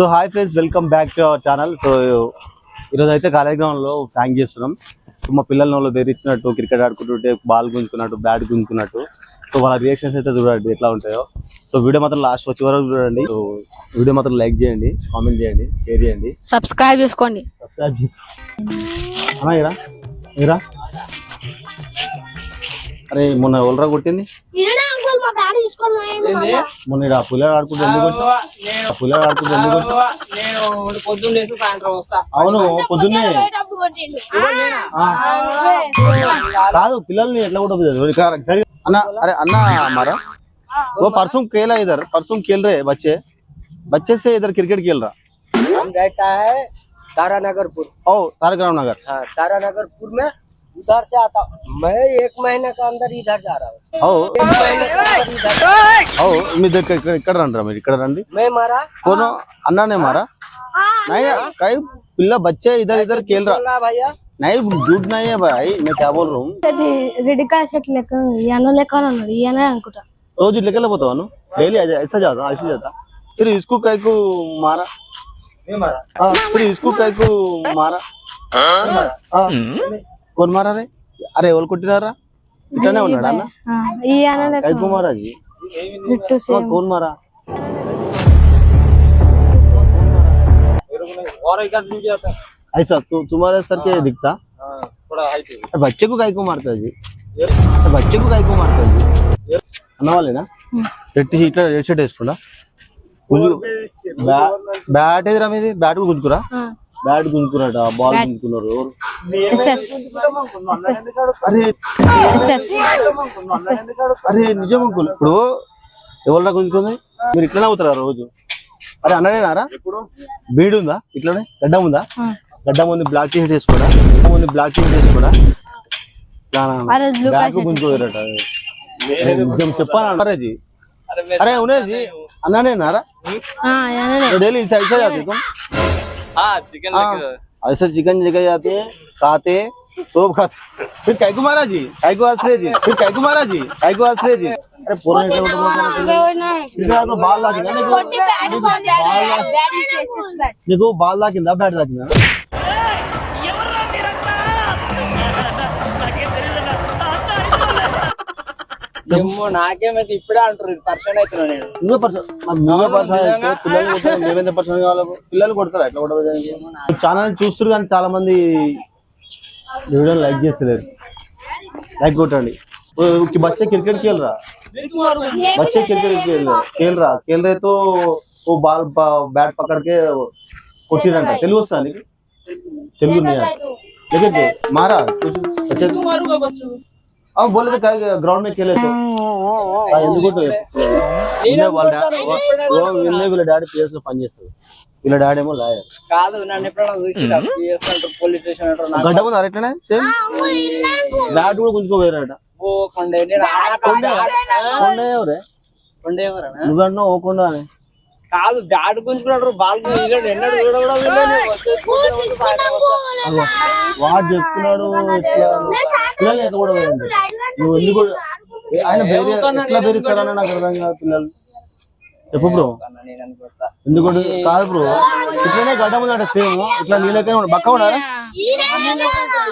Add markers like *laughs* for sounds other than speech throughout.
So hi friends welcome back to our channel so ఈరోజు అయితే college గ్రౌండ్లో prank చేస్తున్నాం. సో మా పిల్లల్ని వాళ్ళు బెదిరించినట్టు క్రికెట్ ఆడుకుంటుంటే బాల్ గుంజుకున్నట్టు బ్యాట్ గుంజుకున్నట్టు. సో వాళ్ళ రియాక్షన్స్ అయితే చూడండి ఎట్లా ఉంటాయో. సో వీడియో మాత్రం లాస్ట్ వచ్చే వరకు చూడండి. సో వీడియో మాత్రం లైక్ చేయండి కామెంట్ చేయండి షేర్ చేయండి. సబ్స్క్రైబ్ చేసుకోండి. సబ్స్క్రైబ్ చేసుకోండి అన్నా ఇరా ఇరా అరే మొన్న ఎవరురా కొట్టింది మొన్న ఈడ పుల్లలు ఆడుకుంటే ఎందుకు వచ్చావు నేను పుల్లలు ఆడుకుంటే ఎందుకు వచ్చావు నేను పొద్దున్న లేసి సాయంత్రం వస్తా అవును పొద్దున్నే ఆ. కాదు పిల్లల్ని ఎట్లా కూడా बुझाते? ఇక్కడ సరిగా- అన్న अरे अन्ना हमारा वो परसों खेला इधर परसों खेल रहे बच्चे बच्चे से इधर क्रिकेट खेल रहा हम रहता है तारानगरपुर ओ तारक राम नगर हाँ तारानगरपुर में उधर से आता हूँ। मैं एक महीने का अंदर इधर जा रहा हूँ ఓ एक महीने का अंदर इधर ఓ మీ దగ్గర ఇక్కడ ఇక్కడ రండి రా మీరు ఇక్కడ రండి मैं मारा कोनो अन्ना ने मारा नहीं कई पिल्ला बच्चे इधर इधर खेल रहा बोला भैया नहीं झूठ नहीं है भाई मैं क्या बोल रहा हूँ అది రెడ్డికాయ చెట్టు లెక్క ఈయన లెక్క అని ఉన్నాడు ఈయన అనుకుంటా रोज लेके बोता हूँ डेली ऐसा जाता ऐसे जाता फिर इसको कई को मारा मैं मारा हाँ, फिर इसको कई को मारा हाँ, कौन मारा रे అరే ఎవరు కొట్టినారా ఇట్లానే ఉన్నాడా అన్న ఆ, ఈయన లెక్క కైకు మహారాజీ జుట్టు సేమ్ कौन मारा और एक आदमी जाता है ऐसा तु, तुम्हारे सर के दिखता हाँ, थोड़ा हाइट है अरे बच्चे को काय को मारता जी अरे बच्चे को काय को मारता जी అన్న వాళ్ళేనా రెడ్ ఇట్లా రెడ్ షర్ట్ వేసుకున్నా బ్యాట్ ఏదిరా మీది? బ్యాట్ కూడా గుంజుకురా? బ్యాట్ గుంజుకున్నాట బాల్ గుంజుకున్నారు అరే. నిజం అంకుల్. ఇప్పుడు ఎవరు గుంజుకుంది? మీరు ఇట్లనే అవుతారా రోజు? అరే అన్ననేనారా బీడు ఉందా? ఇట్లనే? గడ్డం ఉందా? గడ్డం ఉంది బ్లాక్ టీ షర్ట్ వేసుకోడా? గడ్డం ఉంది బ్లాక్ టీ షర్ట్ వేసుకోడా గుంజుకోరట నిజం చెప్పాను అరే జీ अरे उन्हें जी अन्ना ने नारा हम्म? हाँ तो डेली इसे ऐसा जाती तुम? हाँ चिकन हाँ, लेके ऐसे चिकन लेके जाते खाते सोप खाते फिर कैकू कुमारा जी कैकू आश्रय जी फिर कैकू कुमारा जी कैकू आश्रय जी। अरे पूरा तो बाल ला ना देखो। बाल ला किंदा बैठ लगे किंदा ఏమో నాకేమైతే ఇప్పుడే అంటారు పర్సన్ అవుతున్నా నేను నువ్వే పర్సన్ నువ్వే పర్సన్ పిల్లలు కొడతారు మేమెంత పర్సన్ కావాలి పిల్లలు కొడతారు ఎట్లా కొడతారు ఛానల్ చూస్తారు కానీ చాలా మంది వీడియో లైక్ చేస్తలేరు లైక్ కొట్టండి ओ, कि बच्चे क्रिकेट खेल रहा बच्चे क्रिकेट खेल रहे खेल रहा खेल रहे तो वो बाल बा- बैट पकड़ के కొట్టిరంట తెలుగు వస్తా నీకు తెలుగు नहीं आता। लेकिन के मारा कुछ बच्चे मारूंगा बच्चों अब बोले तो क्या ग्राउंड में खेले तो ఆ, ఎందుకు కొట్టలేదు? వీళ్ళే వాళ్ళ డా- ఓ, వీళ్ళే వీళ్ళ డాడీ పిఎస్ లో పనిచేస్తారు వీళ్ళ డాడీ ఏమో లాయర్ కాదు నన్ను ఎప్పుడైనా చూసి పిఎస్ అంటారు పోలీస్ స్టేషన్ అంటారు నాకు గడ్డ ముందు అరెట్లనే సేమ్ బ్యాట్ కూడా గుంజుకోపోయారట ఓ కొండే నేను ఆడ కొండ ఎవరే కొండే ఎవరన్నా నువ్వన్నా ఓకుండా అని కాదు బ్యాట్ గుంజుకున్నాడు బాల్ గుంజుకున్నాడు ఎన్నడు వాడు చెప్తున్నాడు పిల్లలు ఎట్లా కూడా నువ్వు ఎందుకు ఆయన ఎట్లా నాకు అర్థం కాదు పిల్లలు. చెప్పు బ్రో అన్న, నేను అనుకుంటా. ఎందుకు కాదు బ్రో ఇట్లనే గడ్డ ముందట సేమ్. ఇట్లా నీళ్ళకే బక్క ఉన్నారా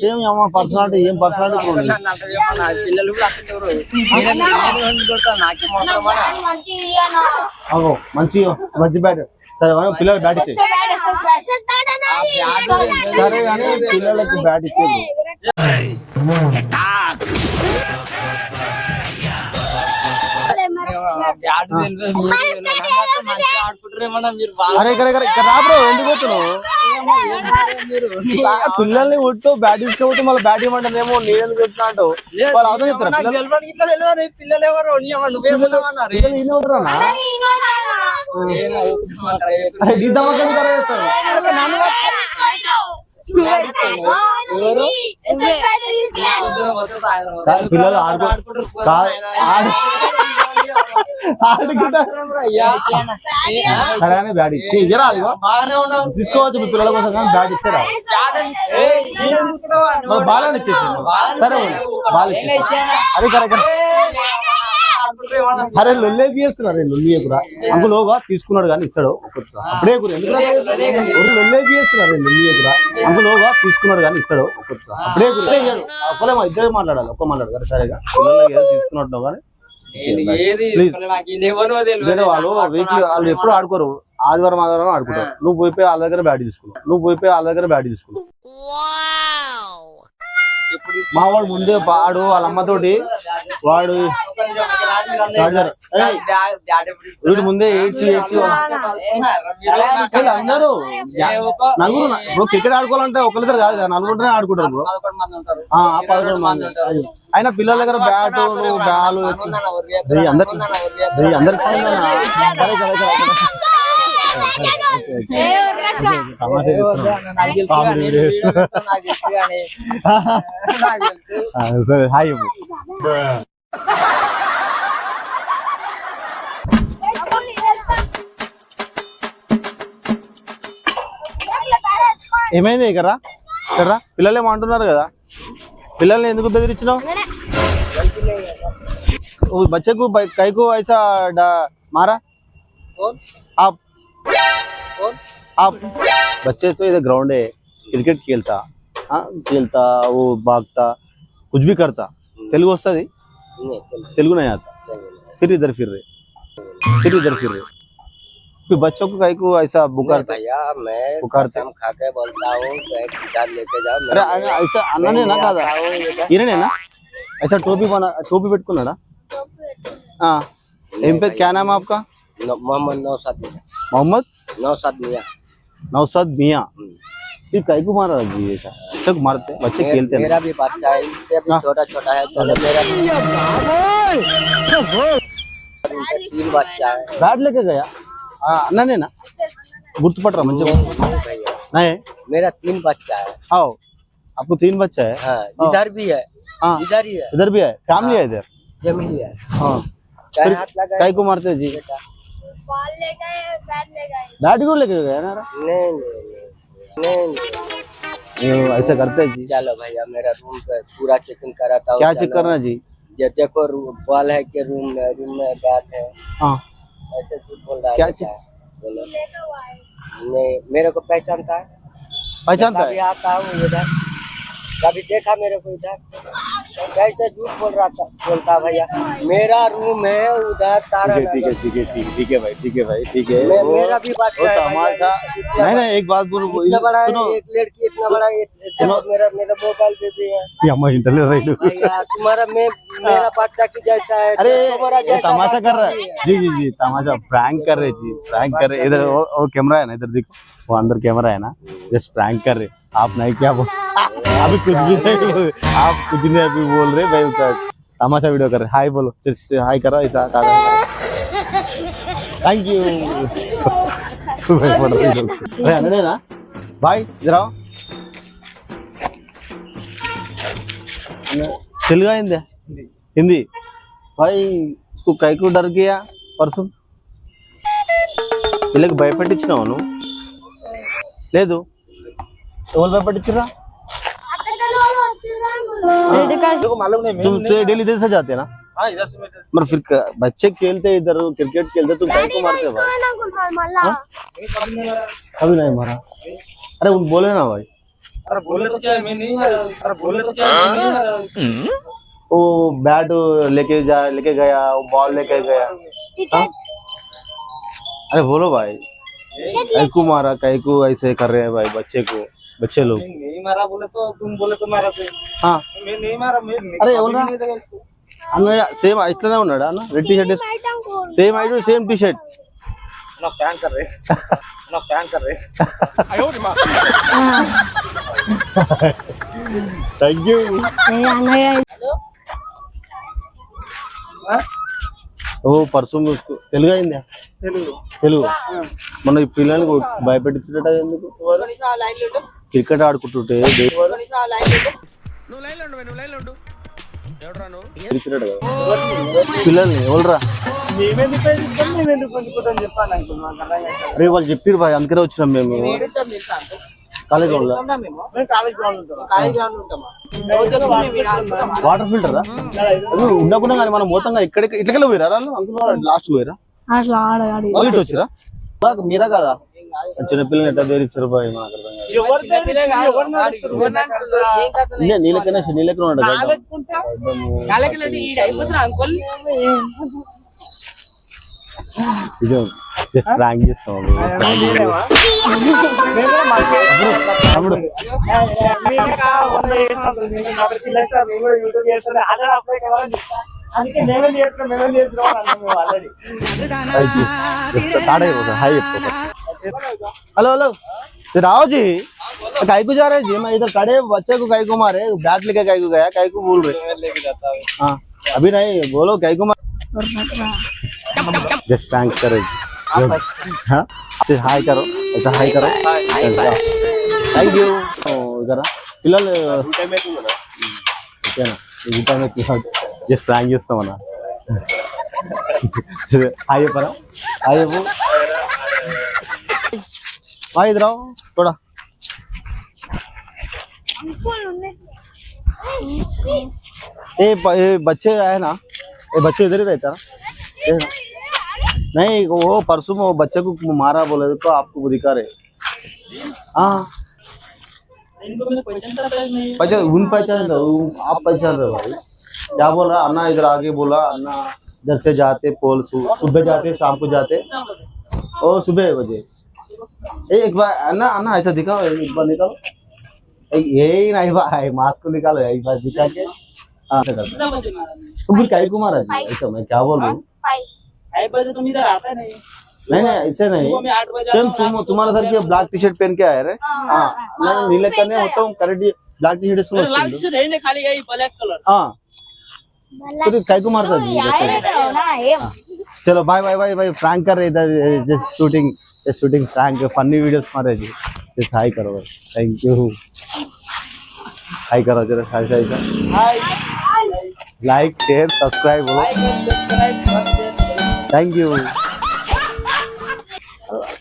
సేమ్ అమ్మ పర్సనాలిటీ ఏం పర్సనాలిటీ? అగో మంచి మంచి బ్యాట్ సరే మనం పిల్లలు బ్యాట్ ఇచ్చే సరే కానీ పిల్లలకు బ్యాట్ ఇచ్చేది అరే ఇక్కడ ఇక్కడ ఇక్కడ రా బ్రో ఎందుకు పోతున్నావు? ఆ, పిల్లల్ని కొట్టు బ్యాట్ తీసుకోవద్దు మళ్ళీ బ్యాట్ నేను ఎందుకు చెప్తున్నా అంటావు? వాళ్ళు అవసరం చెప్తారా పిల్లలు? ఎవరు? పిల్లలు ఆడుకుంటారు, సరే అని బ్యాట్ ఇచ్చి తీసుకోవచ్చు మీ పిల్లల కోసం కానీ బ్యాట్ ఇచ్చారా బాల్ అని ఇచ్చేసి సరే బాల్ అది కరెక్ట్ అరే లొల్లే తీస్తున్నారు లొల్లి ఎకురా అంకుల్ ఓగా తీసుకున్నాడు కానీ ఇస్తాడు ఒక్కొక్క- అప్పుడే ఎందుకు లొల్లే తీస్తున్నారు లొల్లి ఎకురా అంకుల్ ఓగా తీసుకున్నాడు కానీ ఇస్తాడు ఒక్కొక్క- అప్పుడే. ఒక్కలే మా ఇద్దరు మాట్లాడాలి ఒక్క మాట్లాడు సరేగా పిల్లలకి ఏదో తీసుకున్నట్టు కానీ వాళ్ళు వీక్లీ వాళ్ళు ఎప్పుడు ఆడుకోరు. ఆదివారం ఆదివారం ఆడుకుంటారు. నువ్వు పోయిపోయి వాళ్ళ దగ్గర బ్యాట్ తీసుకున్నావు. నువ్వు పోయిపోయి వాళ్ళ దగ్గర బ్యాట్ తీసుకున్నావు. మా వాడు ముందే వాడు వాళ్ళ అమ్మతోటి వాడు? వీడు ముందే ఏడ్చి ఏడ్చి అందరూ నలుగురు ఇప్పుడు క్రికెట్ ఆడుకోవాలంటే ఒకరిద్దరు కాదు కదా నలుగురునే ఆడుకుంటారు బ్రో పదకొండు మంది ఉంటారు ఆ, ఆ పదకొండు మంది అది. అయినా పిల్లల దగ్గర బ్యాట్? రేయ్, అందరికి అందరికి. సరే, సరే, సరే, సరే. తమాషా చేస్తున్నావు. నాకు తెలుసు కామెడీ కానీ, వీడియోస్. నాకు తెలుసు కానీ. నాకు తెలుసు. ఆ, సరే హాయ్ చెప్పు. ఏమైంది ఇక్కడ ఇక్కడ పిల్లలు ఏమో అంటున్నారు కదా పిల్లల్ని ఎందుకు బెదిరించినావు ఓ బచ్చకు బై- కైకు ఐసా డా- मारा कौन? आप कौन? आप बच्चे से इधर ग्राउंड है क्रिकेट खेलता हाँ खेलता वो भागता कुछ भी करता। तेलुगु वस्ता नहीं? तेलुगु। नहीं आता। फिर इधर फिर रहे फिर इधर फिर रहे कि बच्चों को कहीं को ऐसा बुकार भैया मैं बुकारते हम खा के बोलता हूँ गिटार लेके जाओ अरे ऐसा अन्ना ने ना कहा था इन्हें ना? ऐसा टोपी बना टोपी बैठ को ना? हाँ। एम पे क्या नाम है आपका? मोहम्मद नौसाद मियाँ। मोहम्मद? नौसाद मिया। नौसाद मिया। हम्म। ये कहीं को मारा जी ऐसा तक मारते बच्चे मेर, खेलते मेरा भी बच्चा है इससे अभी हाँ। छोटा छोटा है तो मेरा तीन बच्चा है। गार्ड लेके गया? हाँ ना ना गुर्तपट रहा मुझे। नहीं। मेरा तीन बच्चा है। आओ आपको तीन बच्चा है? हाँ इधर भी है। हाँ। इधर ही है। इधर भी है? फैमिली है हाँ। इधर? फैमिली है हाँ। कहीं को मारते जी। बेटा। बॉल ले गए बैट ले गए। बैट को लेके गया ना नहीं नहीं नहीं ऐसा करते जी। चलो भैया मेरा रूम पे पूरा चेकिंग कराता हूँ क्या चेक करना जी? ये देखो बॉल है कि रूम में रूम में बैट है। हाँ। ऐसे झूठ बोल रहा है क्या। चीज़? बोलो। नहीं मेरे को पहचानता है पहचानता कभी है आता हूँ इधर। कभी देखा मेरे को इधर? कैसे झूठ बोल रहा था? बोलता भैया मेरा रूम है उधर तारा ठीक है ठीक है ठीक है ठीक है भाई ठीक है भाई ठीक है। मे- मेरा भी वो बच्चा है तमाशा नहीं नहीं एक बात बोलो इतना बड़ा सुनो। है एक लड़की इतना बड़ा है मेरा मेरा मोबाइल पे भी है। ये अम्मा इंटरनेट रही तुम्हारा मैं मेरा बच्चा की जैसा है अरे ये तमाशा कर रहा है। जी जी जी तमाशा प्रैंक कर रहे जी प्रैंक कर रहे इधर वो कैमरा है ना इधर देखो वो अंदर कैमरा है ना जस्ट प्रैंक कर रहे आप नहीं क्या बोल अभी कुछ भी नहीं आप कुछ नहीं अभी बोल रहे भाई उसका तमाशा वीडियो कर रहे हाय बोलो जस्ट हाय करो ऐसा थैंक यू भाई ना भाई इधर आओ తెలుగు అయిందే హిందీ भाई इसको कई को डर गया परसों వీళ్ళకి భయపెట్టించినావు నువ్వు లేదు ఎవరు భయపెట్టించరా रेडी का तुम तो डेली इधर से जाते ना? हाँ इधर से मैं फिर बच्चे खेलते इधर क्रिकेट खेलते तुम कई को मारते हो भाई। कभी नहीं मारा। अरे उन बोले ना भाई। अरे बोले तो क्या मैं नहीं मारा। अरे बोले तो क्या मैं नहीं मारा। वो बैट लेके जा लेके गया वो बॉल लेके गया। हाँ? अरे बोलो भाई। कई को मारा कई को ऐसे कर रहे हैं भाई बच्चे को। बच्चे लोग नहीं नहीं मारा बोले तो तुम बोले तो मारा थे हाँ मैं नहीं मारा मैं अरे, कभी बोल रहा? नहीं देखा इसको అన్నయ్య సేమ్ ఇట్లానే ఉన్నాడా అన్న red T shirt same ID same T shirt ना फैन कर रहे ना फैन कर रहे థ్యాంక్ యూ అన్నయ్య ఓ పర్సు మూసుకో తెలుగు అయిందా తెలుగు మన ఈ పిల్లలకు భయపెట్టించుట ఎందుకు క్రికెట్ ఆడుకుంటుంటే. పిల్లల్ని ఎవరురా? అరే వాళ్ళు చెప్పిరు బాయ్ అందుకనే వచ్చినాం మేము. College water filter? అది ఉండకుండా కానీ మనం మొత్తంగా ఇక్కడికి ఇట్లకెళ్ళి పోయిరా వాళ్ళు లాస్ట్ పోయిరా ఇటు వచ్చిరా మీరా కదా? చిన్నపిల్లలు ఎట్లా బేరిస్తారు బాయ్? నీళ్ళకైనా నీళ్ళకైనా ఉన్నాడు నిజం జస్ట్ ప్రాంక్ చేస్తాం తమ్ముడు అందుకే మేమే చేస్తున్నాం మేమే చేస్తున్నాం అన్నాం మేము already tata hi hello hello ये राव जी काय को जा रहे जी मैं इधर खड़े बच्चे को काय को मारे बैट लेके काय को गया काय को बोल रहे हाँ अभी नहीं बोलो काय को मार जस्ट थैंक्स करो जी हाँ फिर हाय करो ऐसा हाय करो थैंक यू इधर పిల్లలు ఓకేనా ఇంటర్నే జస్ట్ ప్రాంక్ చేస్తామన్నా హాయ్ చెప్పరా హాయ్ చెప్పు *laughs* भाई इधर आओ थोड़ा। ए, ए बच्चे आए ना ये बच्चे इधर ही रहता ना। नहीं वो परसों में वो बच्चे को मारा बोले तो आपको वो दिखा रहे। हाँ। पहचान उन पहचान रहे आप पहचान रहे भाई। क्या बोल रहा अन्ना इधर आगे बोला अन्ना इधर से जाते पोल सुबह जाते शाम को जाते। और सुबह बजे। एक बार अन्ना अन्ना ऐसा दिखाओ एक बार निकालो ए, यही नहीं भाई मास्क को निकालो एक बार दिखा के हाँ ऐसा करते हैं। तो फिर काय कुमार जी ऐसा मैं क्या बोल रहा हूँ आई बजे तुम इधर आता नहीं नहीं नहीं ऐसे नहीं सुबह में आठ बजे सेम तुम तुम्हारा सर ब्लैक टी शर्ट पहन के आए रे हाँ मैं नीले करने होता हूँ करेक्ट ब्लैक टी शर्ट लाल इसको टी है नहीं खाली यही ब्लैक कलर हाँ फिर काय को मारता जी वैसे। चलो bye bye bye bye prank कर रहे इधर just shooting just shooting prank funny videos मारे जी जस्ट हाय करो थैंक यू हाय करो जरा hi hi like share subscribe बोलो థ్యాంక్ యూ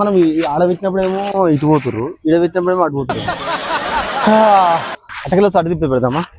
మనం ఈ ఆడ పెట్టినప్పుడేమో ఇటు పోతురు ఈడ పెట్టినప్పుడేమో అటు పోతురు అటకలో అటు తిప్పి పెడదామా *laughs*